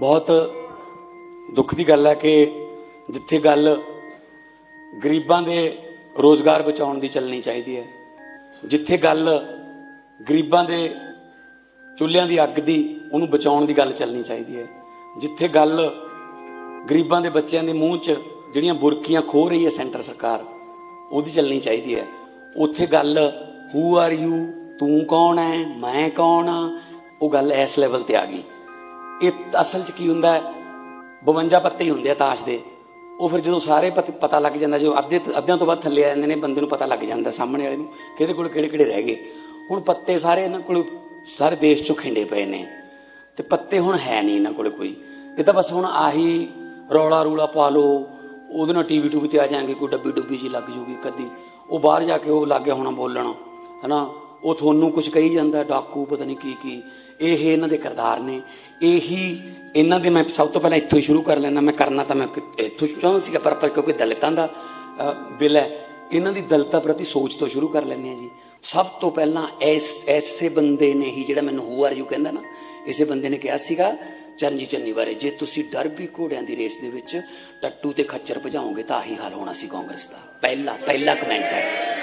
ਬਹੁਤ ਦੁੱਖ ਦੀ ਗੱਲ ਹੈ ਕਿ ਜਿੱਥੇ ਗੱਲ ਗਰੀਬਾਂ ਦੇ ਰੋਜ਼ਗਾਰ ਬਚਾਉਣ ਦੀ ਚੱਲਣੀ ਚਾਹੀਦੀ ਹੈ, ਜਿੱਥੇ ਗੱਲ ਗਰੀਬਾਂ ਦੇ ਚੁੱਲ੍ਹਿਆਂ ਦੀ ਅੱਗ ਦੀ ਉਹਨੂੰ ਬਚਾਉਣ ਦੀ ਗੱਲ ਚੱਲਣੀ ਚਾਹੀਦੀ ਹੈ, ਜਿੱਥੇ ਗੱਲ ਗਰੀਬਾਂ ਦੇ ਬੱਚਿਆਂ ਦੇ ਮੂੰਹ 'ਚ ਜਿਹੜੀਆਂ ਬੁਰਕੀਆਂ ਖੋ ਰਹੀ ਹੈ ਸੈਂਟਰ ਸਰਕਾਰ, ਉਹਦੀ ਚੱਲਣੀ ਚਾਹੀਦੀ ਹੈ। ਉੱਥੇ ਗੱਲ ਹੂ ਆਰ ਯੂ ਤੂੰ ਕੌਣ ਹੈ, ਮੈਂ ਕੌਣ ਆ ਉਹ ਗੱਲ ਇਸ ਲੈਵਲ ਤੇ ਆ ਗਈ। ਇਹ ਅਸਲ 'ਚ ਕੀ ਹੁੰਦਾ ਹੈ? 52 ਪੱਤੇ ਹੀ ਹੁੰਦੇ ਆ ਤਾਸ਼ ਦੇ। ਉਹ ਫਿਰ ਜਦੋਂ ਸਾਰੇ ਪਤ- ਪਤਾ ਲੱਗ ਜਾਂਦਾ ਜੋ ਅੱਧੇ ਅੱਧਿਆਂ ਤੋਂ ਬਾਅਦ ਥੱਲੇ ਆ ਜਾਂਦੇ ਨੇ, ਬੰਦੇ ਨੂੰ ਪਤਾ ਲੱਗ ਜਾਂਦਾ, ਸਾਹਮਣੇ ਵਾਲੇ ਨੂੰ, ਕਿ ਕੋਲ ਕਿਹੜੇ ਕਿਹੜੇ ਰਹਿ ਗਏ। ਹੁਣ ਪੱਤੇ ਸਾਰੇ ਇਹਨਾਂ ਕੋਲ, ਸਾਰੇ ਦੇਸ਼ 'ਚੋਂ ਖਿੰਡੇ ਪਏ ਨੇ। ਤੇ ਪੱਤੇ ਹੁਣ ਹੈ ਨਹੀਂ ਇਹਨਾਂ ਕੋਲ ਕੋਈ। ਇਹ ਤਾਂ ਬਸ ਹੁਣ ਆਹੀ ਰੌਲਾ ਰੂਲਾ ਪਾ ਲਓ, ਉਹਦੇ ਨਾਲ ਟੀਵੀ ਟੂਵੀ ਤੇ ਆ ਜਾਣਗੇ, ਕੋਈ ਡੱਬੀ ਡੁੱਬੀ ਜੀ ਲੱਗ ਜੂਗੀ ਕਦੀ ਉਹ ਬਾਹਰ ਜਾ ਕੇ ਉਹ ਲੱਗ ਗਿਆ ਹੋਣਾ ਬੋਲਣ, ਹਨਾ? ਉਹ ਤੁਹਾਨੂੰ ਕੁਝ ਕਹੀ ਜਾਂਦਾ, ਡਾਕੂ ਪਤਾ ਨਹੀਂ ਕੀ ਕੀ। ਇਹ ਇਹਨਾਂ ਦੇ ਕਿਰਦਾਰ ਨੇ। ਇਹੀ ਇਹਨਾਂ ਦੇ ਮੈਂ ਸਭ ਤੋਂ ਪਹਿਲਾਂ ਇੱਥੋਂ ਹੀ ਸ਼ੁਰੂ ਕਰ ਲੈਣਾ ਮੈਂ ਕਰਨਾ ਤਾਂ ਮੈਂ ਇੱਥੋਂ ਚਾਹੁੰਦਾ ਸੀਗਾ, ਪਰ ਪਰ ਕਿਉਂਕਿ ਦਲਿਤਾਂ ਦਾ ਬਿੱਲ ਹੈ, ਇਹਨਾਂ ਦੀ ਦਲਿਤਾਂ ਪ੍ਰਤੀ ਸੋਚ ਤੋਂ ਸ਼ੁਰੂ ਕਰ ਲੈਂਦੇ ਆ ਜੀ। ਸਭ ਤੋਂ ਪਹਿਲਾਂ ਐਸ, ਐਸੇ ਬੰਦੇ ਨੇ ਹੀ ਜਿਹੜਾ ਮੈਨੂੰ ਹੂ ਆਰ ਯੂ ਕਹਿੰਦਾ ਨਾ, ਇਸੇ ਬੰਦੇ ਨੇ ਕਿਹਾ ਸੀਗਾ, ਚਰਨਜੀਤ ਚੰਨੀ ਬਾਰੇ, ਜੇ ਤੁਸੀਂ ਡਰਬੀ ਘੋੜਿਆਂ ਦੀ ਰੇਸ ਦੇ ਵਿੱਚ ਟੱਟੂ ਤੇ ਖੱਚਰ ਭਜਾਓਗੇ ਤਾਂ ਆਹੀ ਹਾਲ ਹੋਣਾ ਸੀ ਕਾਂਗਰਸ ਦਾ। ਪਹਿਲਾ ਪਹਿਲਾ ਕਮੈਂਟ ਹੈ।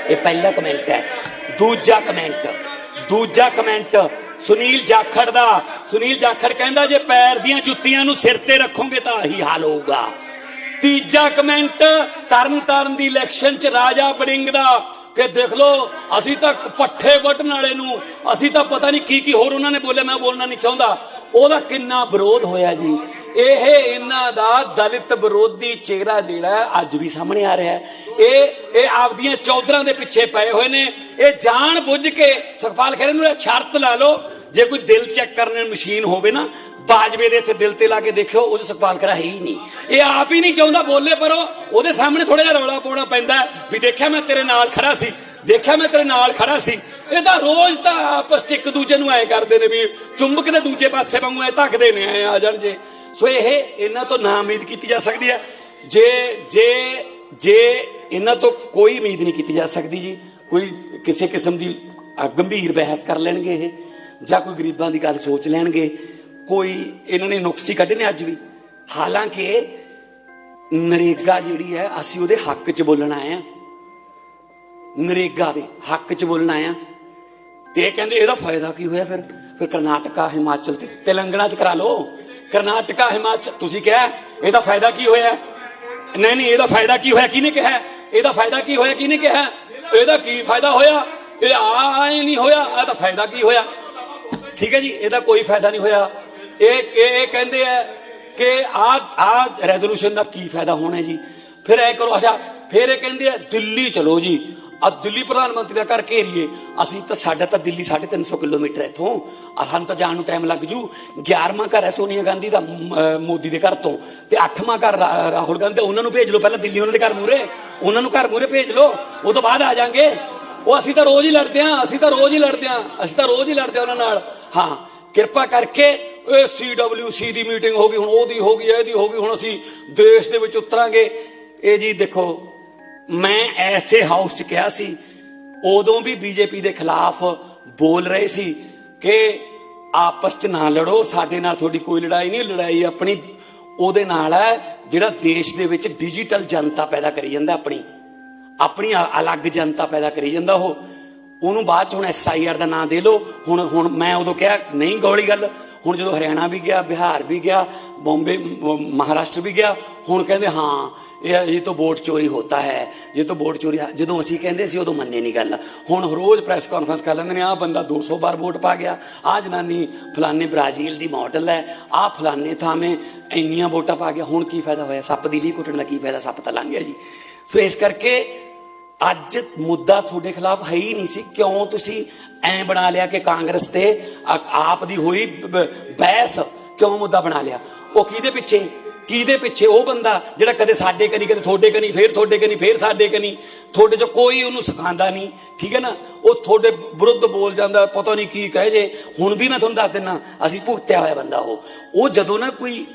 ਇਹ ਪਹਿਲਾ ਕਮੈਂਟ ਹੈ। ਦੂਜਾ ਕਮੈਂਟ ਦੂਜਾ ਕਮੈਂਟ। ਸੁਨੀਲ ਜਾਖੜ ਦਾ, ਸੁਨੀਲ ਜਾਖੜ ਕਹਿੰਦਾ, ਜੇ ਪੈਰ ਦੀਆਂ ਜੁੱਤੀਆਂ ਨੂੰ ਸਿਰ ਤੇ ਰੱਖੋਗੇ ਤਾਂ ਆਹੀ ਹਾਲ ਹੋਊਗਾ। ਤੀਜਾ ਕਮੈਂਟ ਤਰਨ ਤਾਰਨ ਦੀ ਇਲੈਕਸ਼ਨ ਚ ਰਾਜਾ ਬੜਿੰਗ ਦਾ, ਕਿ ਦੇਖ ਲਓ, ਅਸੀਂ ਤਾਂ ਪੱਠੇ ਵੱਢਣ ਵਾਲੇ ਨੂੰ, ਅਸੀਂ ਤਾਂ ਪਤਾ ਨਹੀਂ ਕੀ ਕੀ ਹੋਰ ਉਹਨਾਂ ਨੇ ਬੋਲੇ ਮੈਂ ਬੋਲਣਾ ਨਹੀਂ ਚਾਹੁੰਦਾ। ਉਹਦਾ ਕਿੰਨਾ ਵਿਰੋਧ ਹੋਇਆ ਜੀ। ਇਹ ਇਹਨਾਂ ਦਾ ਦਲਿਤ ਵਿਰੋਧੀ ਚਿਹਰਾ ਜਿਹੜਾ ਅੱਜ ਵੀ ਸਾਹਮਣੇ ਆ ਰਿਹਾ ਹੈ। ਇਹ ਇਹ ਆਪਦੀਆਂ ਚੌਧਰਾਂ ਦੇ ਪਿੱਛੇ ਪਏ ਹੋਏ ਨੇ। ਇਹ ਜਾਣ ਬੁੱਝ ਕੇ ਸੁਖਪਾਲ ਖਹਿਰੇ ਨੂੰ ਸ਼ਰਤ ਲਾ ਲਓ, ਜੇ ਕੋਈ ਦਿਲ ਚੈੱਕ ਕਰਨ ਦੀ ਮਸ਼ੀਨ ਹੋਵੇ ਨਾ, ਬਾਜਵੇ ਦੇ ਇੱਥੇ ਦਿਲ ਤੇ ਲਾ ਕੇ ਦੇਖਿਓ, ਉਹ ਸੁਖਪਾਲ ਖਹਿਰਾ ਹੈ ਹੀ ਨਹੀਂ। ਇਹ ਆਪ ਹੀ ਨਹੀਂ ਚਾਹੁੰਦਾ ਬੋਲੇ, ਪਰ ਉਹਦੇ ਸਾਹਮਣੇ ਥੋੜਾ ਜਿਹਾ ਰੌਲਾ ਪਾਉਣਾ ਪੈਂਦਾ ਵੀ ਦੇਖਿਆ ਮੈਂ ਤੇਰੇ ਨਾਲ ਖੜਾ ਸੀ, ਦੇਖਿਆ ਮੈਂ ਤੇਰੇ ਨਾਲ ਖੜਾ ਸੀ। ਇਹ ਤਾਂ ਰੋਜ਼ ਤਾਂ ਆਪਸ ਚ ਇੱਕ ਦੂਜੇ ਨੂੰ ਐ ਕਰਦੇ ਨੇ ਵੀ ਚੁੰਬਕ ਦੇ ਦੂਜੇ ਪਾਸੇ ਵਾਂਗੂ ਐ ਧੱਕਦੇ ਨੇ, ਐ ਆ ਜਾਣ ਜੇ। ਸੋ ਇਹ ਇਹਨਾਂ ਤੋਂ ਨਾ ਉਮੀਦ ਕੀਤੀ ਜਾ ਸਕਦੀ ਹੈ। ਜੇ ਜੇ ਜੇ ਇਹਨਾਂ ਤੋਂ ਕੋਈ ਉਮੀਦ ਨਹੀਂ ਕੀਤੀ ਜਾ ਸਕਦੀ ਜੀ, ਕੋਈ ਕਿਸੇ ਕਿਸਮ ਦੀ ਗੰਭੀਰ ਬਹਿਸ ਕਰ ਲੈਣਗੇ ਇਹ, ਜਾਂ ਕੋਈ ਗਰੀਬਾਂ ਦੀ ਗੱਲ ਸੋਚ ਲੈਣਗੇ, ਕੋਈ ਇਹਨਾਂ ਨੇ ਨੁਕਸੀ ਕੱਢੇ ਅੱਜ ਵੀ। ਹਾਲਾਂਕਿ ਨਰੇਗਾ ਜਿਹੜੀ ਹੈ, ਅਸੀਂ ਉਹਦੇ ਹੱਕ 'ਚ ਬੋਲਣ ਆਏ ਆ ਨਰੇਗਾ ਦੇ ਹੱਕ 'ਚ ਬੋਲਣ ਆਏ ਆ ਤੇ ਇਹ ਕਹਿੰਦੇ, ਇਹਦਾ ਫਾਇਦਾ ਕੀ ਹੋਇਆ ਫਿਰ? ਫਿਰ ਕਰਨਾਟਕਾ, ਹਿਮਾਚਲ ਤੇ ਤੇਲੰਗਣਾ 'ਚ ਕਰਾ ਲਓ। ਕਰਨਾਟਕਾ, ਹਿਮਾਚਲ, ਤੁਸੀਂ ਕਿਹਾ ਇਹਦਾ ਫਾਇਦਾ ਕੀ ਹੋਇਆ? ਨਹੀਂ ਨਹੀਂ, ਇਹਦਾ ਫਾਇਦਾ ਕੀ ਹੋਇਆ? ਕਿਹਨੇ ਕਿਹਾ ਇਹਦਾ ਫਾਇਦਾ ਕੀ ਹੋਇਆ? ਕਿਹਨੇ ਕਿਹਾ ਇਹਦਾ ਕੀ ਫਾਇਦਾ ਹੋਇਆ? ਇਹ ਆਏ ਨਹੀਂ ਹੋਇਆ ਇਹਦਾ ਫਾਇਦਾ ਕੀ ਹੋਇਆ? ਠੀਕ ਹੈ ਜੀ, ਇਹਦਾ ਕੋਈ ਫਾਇਦਾ ਨਹੀਂ ਹੋਇਆ। ਇਹ ਇਹ ਕਹਿੰਦੇ ਆ ਕਿ ਆ ਆ ਰੈਜ਼ੋਲੂਸ਼ਨ ਦਾ ਕੀ ਫਾਇਦਾ ਹੋਣਾ ਜੀ? ਫਿਰ ਐ ਕਰੋ, ਅੱਛਾ, ਫਿਰ ਇਹ ਕਹਿੰਦੇ ਆ ਦਿੱਲੀ ਚਲੋ ਜੀ। ਆ ਦਿੱਲੀ ਪ੍ਰਧਾਨ ਮੰਤਰੀ ਦਾ ਘਰ ਘੇਰੀਏ। ਅਸੀਂ ਤਾਂ ਸਾਡਾ ਤਾਂ ਦਿੱਲੀ 350 ਕਿਲੋਮੀਟਰ ਹੈ ਇਥੋਂ। ਆ ਤਾਂ ਜਾਣ ਨੂੰ ਟਾਈਮ ਲੱਗ ਜੂ। 11ਵਾਂ ਘਰ ਹੈ ਸੋਨੀਆ ਗਾਂਧੀ ਦਾ ਮੋਦੀ ਦੇ ਘਰ ਤੋਂ। ਤੇ 8ਵਾਂ ਘਰ ਰਾਹੁਲ ਗਾਂਧੀ ਉਹਨਾਂ ਨੂੰ ਭੇਜ ਲਓ। ਪਹਿਲਾਂ ਦਿੱਲੀ ਉਹਨਾਂ ਦੇ ਘਰ ਮੂਰੇ ਉਹਨਾਂ ਨੂੰ ਘਰ ਮੂਰੇ ਭੇਜ ਲਓ। ਉਹ ਤੋਂ ਬਾਅਦ ਆ ਜਾਾਂਗੇ। ਉਹ ਅਸੀਂ ਤਾਂ ਰੋਜ਼ ਹੀ ਲੜਦੇ ਆਂ। ਅਸੀਂ ਤਾਂ ਰੋਜ਼ ਹੀ ਲੜਦੇ ਆਂ। ਅਸੀਂ ਤਾਂ ਰੋਜ਼ ਹੀ ਲੜਦੇ ਆਂ ਉਹਨਾਂ ਨਾਲ। ਹਾਂ, ਕਿਰਪਾ ਕਰਕੇ ਇਹ ਸੀਡਬਲਯੂਸੀ ਦੀ ਮੀਟਿੰਗ ਹੋ ਗਈ। ਹੁਣ ਉਹਦੀ ਹੋ ਗਈ, ਇਹਦੀ ਹੋ ਗਈ। ਹੁਣ ਅਸੀਂ ਦੇਸ਼ ਦੇ ਵਿੱਚ ਉਤਰਾਂਗੇ। ਇਹ ਜੀ ਦੇਖੋ ਮੈਂ ਐਸੇ ਹਾਊਸ 'ਚ ਕਿਹਾ ਸੀ, ਉਦੋਂ ਵੀ ਬੀਜੇਪੀ ਦੇ ਖਿਲਾਫ ਬੋਲ ਰਹੇ ਸੀ ਕਿ ਆਪਸ 'ਚ ਨਾ ਲੜੋ, ਸਾਡੇ ਨਾਲ ਤੁਹਾਡੀ ਕੋਈ ਲੜਾਈ ਨਹੀਂ, ਲੜਾਈ ਆਪਣੀ ਉਹਦੇ ਨਾਲ ਹੈ, ਜਿਹੜਾ ਦੇਸ਼ ਦੇ ਵਿੱਚ ਡਿਜੀਟਲ ਜਨਤਾ ਪੈਦਾ ਕਰੀ ਜਾਂਦਾ ਆਪਣੀ ਆਪਣੀ ਅਲੱਗ ਜਨਤਾ ਪੈਦਾ ਕਰੀ ਜਾਂਦਾ ਉਹ। ਉਹਨੂੰ ਬਾਅਦ ਚ ਹੁਣ ਐਸਆਈਆਰ ਦਾ ਨਾਂ ਦੇ ਲਓ। ਹੁਣ ਹੁਣ ਮੈਂ ਉਦੋਂ ਕਿਹਾ, ਨਹੀਂ ਗੋਲੀ ਗੱਲ। ਹੁਣ ਜਦੋਂ ਹਰਿਆਣਾ ਵੀ ਗਿਆ, ਬਿਹਾਰ ਵੀ ਗਿਆ, ਬੰਬੇ ਮਹਾਰਾਸ਼ਟਰ ਵੀ ਗਿਆ, ਹੁਣ ਕਹਿੰਦੇ, ਹਾਂ, ਇਹ ਇਹ ਤੋਂ ਵੋਟ ਚੋਰੀ ਹੁੰਦਾ ਹੈ। ਇਹ ਤੋਂ ਵੋਟ ਚੋਰੀ ਜਦੋਂ ਅਸੀਂ ਕਹਿੰਦੇ ਸੀ, ਉਦੋਂ ਮੰਨੇ ਨਹੀਂ ਗੱਲ। ਹੁਣ ਰੋਜ਼ ਪ੍ਰੈਸ ਕਾਨਫਰੰਸ ਕਰ ਲੈਂਦੇ ਨੇ, ਆਹ ਬੰਦਾ 200 ਵਾਰ ਵੋਟ ਪਾ ਗਿਆ। ਆਹ ਜਨਾਨੀ ਫਲਾਨੇ ਬ੍ਰਾਜ਼ੀਲ ਦੀ ਮਾਡਲ ਹੈ। ਆਹ ਫਲਾਨੇ ਥਾਵੇਂ ਇੰਨੀਆਂ ਵੋਟਾਂ ਪਾ ਗਿਆ। ਹੁਣ ਕੀ ਫਾਇਦਾ ਹੋਇਆ? ਸੱਪ ਦੀ ਲੀ ਕੁੱਟਣ ਦਾ ਕੀ ਫਾਇਦਾ? ਸੱਪ ਤਾਂ ਲੰਘ ਗਿਆ ਜੀ। ਸੋ ਇਸ ਕਰਕੇ ਅੱਜ ਮੁੱਦਾ ਤੁਹਾਡੇ ਖਿਲਾਫ ਹੈ ਹੀ ਨਹੀਂ ਸੀ। ਕਿਉਂ ਤੁਸੀਂ ਐ ਬਣਾ ਲਿਆ ਕਿ ਕਾਂਗਰਸ ਤੇ ਆਪ ਦੀ ਹੋਈ ਬਹਿਸ ਕਿਉਂ ਮੁੱਦਾ ਬਣਾ ਲਿਆ? ਉਹ ਕਿਹਦੇ ਪਿੱਛੇ? ਕਿਹਦੇ ਪਿੱਛੇ? ਉਹ ਬੰਦਾ ਜਿਹੜਾ ਕਦੇ ਸਾਡੇ ਕਨੀ, ਕਦੇ ਤੁਹਾਡੇ ਕਨੀ, ਫੇਰ ਤੁਹਾਡੇ ਕਨੀ, ਫੇਰ ਸਾਡੇ ਕਨੀ। ਤੁਹਾਡੇ ਚ ਕੋਈ ਉਹਨੂੰ ਸਿਖਾਉਂਦਾ ਨਹੀਂ। ਠੀਕ ਹੈ ਨਾ? ਉਹ ਤੁਹਾਡੇ ਵਿਰੁੱਧ ਬੋਲ ਜਾਂਦਾ, ਪਤਾ ਨਹੀਂ ਕੀ ਕਹੇ ਜੇ। ਹੁਣ ਵੀ ਮੈਂ ਤੁਹਾਨੂੰ ਦੱਸ ਦਿੰਨਾ, ਅਸੀਂ ਭੁਗਤਿਆ ਹੋਇਆ ਬੰਦਾ ਉਹ। ਉਹ ਜਦੋਂ ਨਾ ਕੋਈ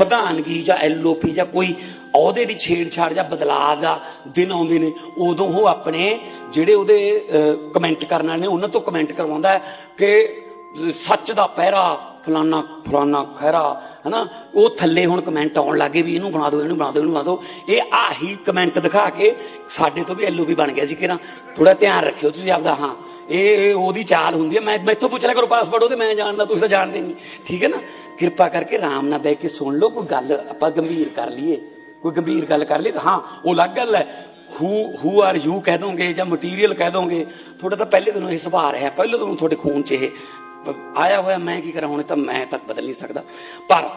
ਪ੍ਰਧਾਨਗੀ ਜਾਂ ਐਲਓਪੀ ਜਾਂ ਕੋਈ ਅਹੁਦੇ ਦੀ ਛੇੜਛਾੜ ਜਾਂ ਬਦਲਾਅ ਦਾ ਦਿਨ ਆਉਂਦੇ ਨੇ, ਉਦੋਂ ਉਹ ਆਪਣੇ ਜਿਹੜੇ ਉਹਦੇ ਕਮੈਂਟ ਕਰਨ ਵਾਲੇ ਨੇ, ਉਹਨਾਂ ਤੋਂ ਕਮੈਂਟ ਕਰਵਾਉਂਦਾ ਹੈ ਕਿ ਸੱਚ ਦਾ ਪਹਿਰਾ ਫਲਾਨਾ ਫਲਾਨਾ ਖਹਿਰਾ, ਹਨਾ, ਉਹ ਥੱਲੇ ਹੁਣ ਕਮੈਂਟ ਆਉਣ ਲੱਗੇ ਵੀ ਇਹਨੂੰ ਬਣਾ ਦਿਓ, ਇਹਨੂੰ ਬਣਾ ਦਿਓ, ਇਹਨੂੰ ਬਣਾ ਦਿਓ। ਇਹ ਆਹੀ ਕਮੈਂਟ ਦਿਖਾ ਕੇ ਸਾਡੇ ਤੋਂ ਵੀ ਐਲਓਪੀ ਬਣ ਗਿਆ ਸੀ ਕਿ ਨਾ ਥੋੜਾ ਧਿਆਨ ਰੱਖਿਓ ਤੁਸੀਂ ਆਪਦਾ, ਹਾਂ। ਇਹ ਉਹਦੀ ਚਾਲ ਹੁੰਦੀ ਹੈ। ਮੈਂ ਮੈਥੋਂ ਪੁੱਛ ਲਿਆ ਕਰੋ ਪਾਸਵਰਡ ਉਹਦੇ, ਮੈਂ ਜਾਣਦਾ, ਤੁਸੀਂ ਤਾਂ ਜਾਣਦੇ ਨਹੀਂ। ਠੀਕ ਹੈ ਨਾ? ਕਿਰਪਾ ਕਰਕੇ ਆਰਾਮ ਨਾਲ ਬਹਿ ਕੇ ਸੁਣ ਲਓ, ਕੋਈ ਗੱਲ ਆਪਾਂ ਗੰਭੀਰ ਕਰ ਲਈਏ। ਕੋਈ ਗੰਭੀਰ ਗੱਲ ਕਰ ਲਈ ਤਾਂ ਹਾਂ, ਉਹ ਅਲੱਗ ਗੱਲ ਹੈ। ਹੂ ਹੂ ਆਰ ਯੂ ਕਹਿ ਦੋਗੇ ਜਾਂ ਮਟੀਰੀਅਲ ਕਹਿ ਦੋਗੇ? ਤੁਹਾਡਾ ਤਾਂ ਪਹਿਲੇ ਦਿਨੋਂ ਇਹ ਸੁਭਾਅ ਰਿਹਾ, ਪਹਿਲੇ ਦਿਨੋਂ ਤੁਹਾਡੇ ਖੂਨ 'ਚ ਇਹ ਆਇਆ ਹੋਇਆ, ਮੈਂ ਕੀ ਕਰਾਂ ਹੁਣ? ਤਾਂ ਮੈਂ ਤਾਂ ਬਦਲ ਨਹੀਂ ਸਕਦਾ। ਪਰ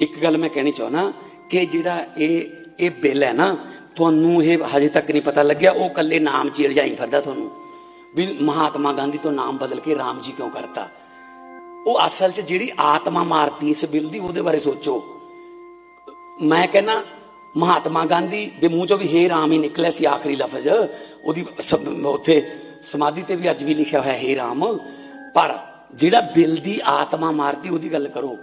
ਇੱਕ ਗੱਲ ਮੈਂ ਕਹਿਣੀ ਚਾਹੁੰਦਾ ਕਿ ਜਿਹੜਾ ਇਹ ਇਹ ਬਿੱਲ ਹੈ ਨਾ, ਤੁਹਾਨੂੰ ਇਹ ਹਜੇ ਤੱਕ ਨਹੀਂ ਪਤਾ ਲੱਗਿਆ, ਉਹ ਕੱਲੇ ਨਾਮ 'ਚ ਹੀ ਰਜਾਈ ਫਿਰਦਾ ਤੁਹਾਨੂੰ। ਵੀ ਮਹਾਤਮਾ ਗਾਂਧੀ ਤੋਂ ਨਾਮ ਬਦਲ ਕੇ ਰਾਮ ਜੀ ਕਿਉਂ ਕਰਤਾ? ਉਹ ਅਸਲ 'ਚ ਜਿਹੜੀ ਆਤਮਾ ਮਾਰਤੀ ਇਸ ਬਿੱਲ ਦੀ, ਉਹਦੇ ਬਾਰੇ ਸੋਚੋ। ਮੈਂ ਕਹਿੰਦਾ, ਮਹਾਤਮਾ ਗਾਂਧੀ ਦੇ ਮੂੰਹ ਚੋਂ ਵੀ ਹੇ ਰਾਮ ਹੀ ਨਿਕਲਿਆ ਸੀ ਆਖਰੀ ਲਫ਼ਜ਼। ਉਹਦੀ ਉੱਥੇ ਸਮਾਧੀ ਤੇ ਵੀ ਅੱਜ ਵੀ ਲਿਖਿਆ ਹੋਇਆ ਹੇ ਰਾਮ। ਪਰ ਜਿਹੜਾ ਬਿੱਲ ਦੀ ਆਤਮਾ ਮਾਰਤੀ, ਉਹਦੀ ਗੱਲ ਕਰੋ।